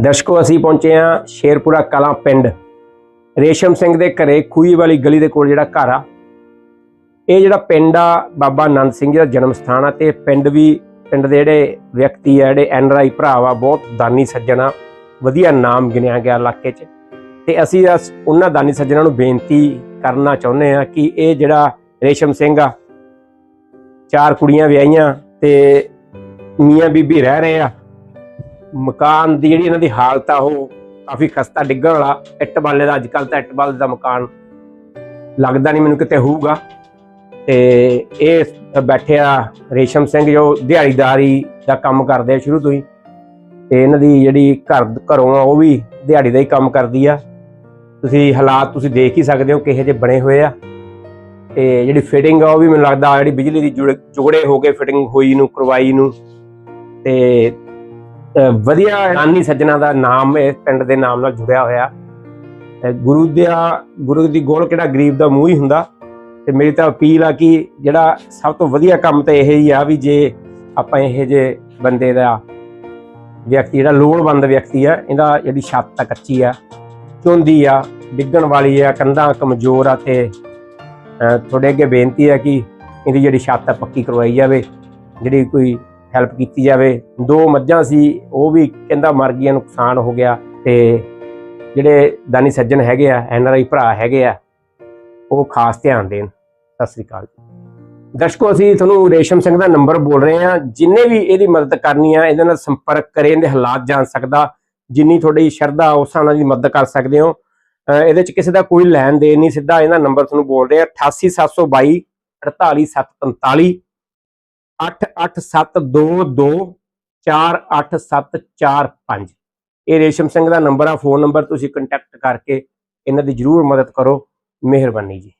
ਦਰਸ਼ਕੋ, ਅਸੀਂ ਪਹੁੰਚੇ ਹਾਂ ਸ਼ੇਰਪੁਰਾ ਕਲਾਂ ਪਿੰਡ। ਰੇਸ਼ਮ ਸਿੰਘ ਦੇ ਘਰੇ ਖੂਹੀ ਵਾਲੀ ਗਲੀ ਦੇ ਕੋਲ ਜਿਹੜਾ ਘਰ ਆ, ਇਹ ਜਿਹੜਾ ਪਿੰਡ ਆ, ਬਾਬਾ ਆਨੰਦ ਸਿੰਘ ਜੀ ਦਾ ਜਨਮ ਸਥਾਨ ਆ ਤੇ ਪਿੰਡ ਵੀ, ਪਿੰਡ ਦੇ ਜਿਹੜੇ ਵਿਅਕਤੀ ਆ, ਜਿਹੜੇ ਐਨਆਰਆਈ ਭਰਾ ਵਾ, ਬਹੁਤ ਦਾਨੀ ਸੱਜਣ ਆ ਵਧੀਆ ਨਾਮ ਗਿਣਿਆ ਗਿਆ ਇਲਾਕੇ 'ਚ। ਤੇ ਅਸੀਂ ਅਸ- ਉਹਨਾਂ ਦਾਨੀ ਸੱਜਣਾਂ ਨੂੰ ਬੇਨਤੀ ਕਰਨਾ ਚਾਹੁੰਦੇ ਆ ਕਿ ਇਹ ਜਿਹੜਾ ਰੇਸ਼ਮ ਸਿੰਘ ਆ, ਚਾਰ ਕੁੜੀਆਂ ਵਿਆਹੀਆਂ ਤੇ ਮੀਆਂ ਬੀਬੀ ਰਹਿ ਰਹੇ ਆ ਮਕਾਨ ਦੀ ਜਿਹੜੀ ਇਹਨਾਂ ਦੀ ਹਾਲਤ ਆ, ਉਹ ਕਾਫੀ ਖਸਤਾ ਡਿੱਗਣ ਵਾਲਾ। ਇੱਟ ਬਾਲੇ ਦਾ ਅੱਜ ਕੱਲ ਤਾਂ ਇੱਟ ਬਾਲੇ ਦਾ ਮਕਾਨ ਲੱਗਦਾ ਨਹੀਂ, ਮੈਨੂੰ ਕਿਤੇ ਹੋਊਗਾ। ਤੇ ਇਹ ਬੈਠੇ ਆ ਰੇਸ਼ਮ ਸਿੰਘ, ਜੋ ਦਿਹਾੜੀਦਾਰੀ ਦਾ ਕੰਮ ਕਰਦੇ ਆ ਸ਼ੁਰੂ ਤੋਂ ਹੀ। ਤੇ ਇਹਨਾਂ ਦੀ ਜਿਹੜੀ ਘਰ, ਘਰੋਂ ਆ, ਉਹ ਵੀ ਦਿਹਾੜੀ ਦਾ ਹੀ ਕੰਮ ਕਰਦੀ ਆ। ਤੁਸੀਂ ਹਾਲਾਤ ਤੁਸੀਂ ਦੇਖ ਹੀ ਸਕਦੇ ਹੋ ਕਿਹੋ ਜਿਹੇ ਬਣੇ ਹੋਏ ਆ। ਤੇ ਜਿਹੜੀ ਫਿਟਿੰਗ ਆ, ਉਹ ਵੀ ਮੈਨੂੰ ਲੱਗਦਾ ਜਿਹੜੀ ਬਿਜਲੀ ਦੀ ਜੁੜ- ਜੁਗੜੇ ਹੋ ਕੇ ਫਿਟਿੰਗ ਹੋਈ ਨੂੰ, ਕਰਵਾਈ ਨੂੰ। ਤੇ ਵਧੀਆ ਨਾਨੀ ਸੱਜਣਾ ਦਾ ਨਾਮ ਇਸ ਪਿੰਡ ਦੇ ਨਾਮ ਨਾਲ ਜੁੜਿਆ ਹੋਇਆ। ਗੁਰੂ ਦਾ ਗੁਰੂ ਦੀ ਗੋਲ ਕਿਹੜਾ ਗਰੀਬ ਦਾ ਮੂੰਹ ਹੀ ਹੁੰਦਾ। ਤੇ ਮੇਰੀ ਤਾਂ ਅਪੀਲ ਆ ਕਿ ਜਿਹੜਾ ਸਭ ਤੋਂ ਵਧੀਆ ਕੰਮ ਤਾਂ ਇਹ ਹੀ ਆ ਵੀ ਜੇ ਆਪਾਂ ਇਹ ਜੇ ਬੰਦੇ ਦਾ ਵਿਅਕਤੀ, ਜਿਹੜਾ ਲੋੜਵੰਦ ਵਿਅਕਤੀ ਆ, ਇਹਦਾ ਜਿਹੜੀ ਛੱਤ ਆ ਕੱਚੀ ਆ, ਚੁੰਦੀ ਆ, ਡਿੱਗਣ ਵਾਲੀ ਆ, ਕੰਧਾਂ ਕਮਜ਼ੋਰ ਆ ਤੇ ਤੁਹਾਡੇ ਅੱਗੇ ਬੇਨਤੀ ਆ ਕਿ ਇਹਦੀ ਜਿਹੜੀ ਛੱਤ ਆ ਪੱਕੀ ਕਰਵਾਈ ਜਾਵੇ। ਜਿਹੜੀ ਕੋਈ ਹੈਲਪ ਕੀਤੀ ਜਾਵੇ। ਦੋ ਮੱਝਾਂ ਸੀ, ਉਹ ਵੀ ਕਹਿੰਦਾ ਮਰ ਗਈਆਂ, ਨੁਕਸਾਨ ਹੋ ਗਿਆ ਤੇ ਜਿਹੜੇ ਦਾਨੀ ਸੱਜਣ ਹੈਗੇ ਆ, ਐੱਨ ਆਰ ਆਈ ਭਰਾ ਹੈਗੇ ਆ, ਉਹ ਖਾਸ ਧਿਆਨ ਦੇਣ। ਸਤਿ ਸ੍ਰੀ ਅਕਾਲ ਦਰਸ਼ਕੋ, ਅਸੀਂ ਤੁਹਾਨੂੰ ਰੇਸ਼ਮ ਸਿੰਘ ਦਾ ਨੰਬਰ ਬੋਲ ਰਹੇ ਹਾਂ। ਜਿੰਨੇ ਵੀ ਇਹਦੀ ਮਦਦ ਕਰਨੀ ਆ, ਇਹਦੇ ਨਾਲ ਸੰਪਰਕ ਕਰੇ, ਇਹਦੇ ਹਾਲਾਤ ਜਾਣ ਸਕਦਾ। ਜਿੰਨੀ ਤੁਹਾਡੀ ਸ਼ਰਧਾ, ਉਸ ਹਿਸਾਬ ਨਾਲ ਦੀ ਮਦਦ ਕਰ ਸਕਦੇ ਹੋ। ਇਹਦੇ ਚ ਕਿਸੇ ਦਾ ਕੋਈ ਲੈਣ ਦੇਣ ਨਹੀਂ, ਸਿੱਧਾ ਇਹਦਾ ਨੰਬਰ ਤੁਹਾਨੂੰ ਬੋਲ ਰਹੇ ਆ 88722 48745 8872248745 ਇਹ ਰੇਸ਼ਮ ਸਿੰਘ ਦਾ ਨੰਬਰ ਆ ਫੋਨ ਨੰਬਰ ਤੁਸੀਂ ਕੰਟੈਕਟ ਕਰਕੇ ਇਹਨਾਂ ਦੀ ਜਰੂਰ ਮਦਦ ਕਰੋ। ਮਿਹਰਬਾਨੀ ਜੀ।